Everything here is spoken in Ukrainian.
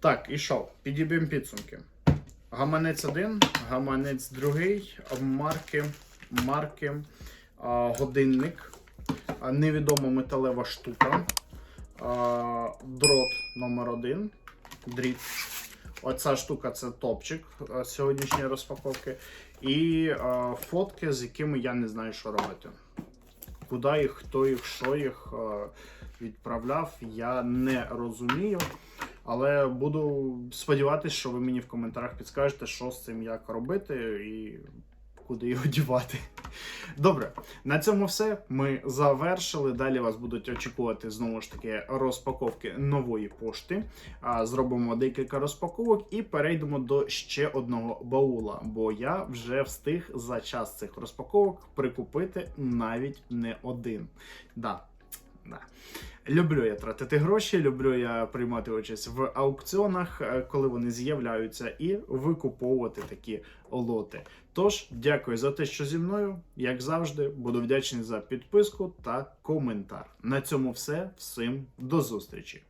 Так, і що? Підіб'ємо підсумки. Гаманець один, гаманець другий, марки, марки, а, годинник, а, невідома металева штука, а, дрот номер один, дріт. Оця штука це топчик сьогоднішньої розпаковки. І а, фотки, з якими я не знаю, що робити. Куди їх, хто їх, що їх а, відправляв, я не розумію. Але буду сподіватися, що ви мені в коментарях підскажете, що з цим як робити і куди його дівати. Добре, на цьому все. Ми завершили. Далі вас будуть очікувати знову ж таки розпаковки нової пошти. Зробимо декілька розпаковок і перейдемо до ще одного баула. Бо я вже встиг за час цих розпаковок прикупити навіть не один. Да, да. Люблю я тратити гроші, люблю я приймати участь в аукціонах, е, коли вони з'являються, і викуповувати такі лоти. Тож, дякую за те, що зі мною. Як завжди, буду вдячний за підписку та коментар. На цьому все. Всім до зустрічі!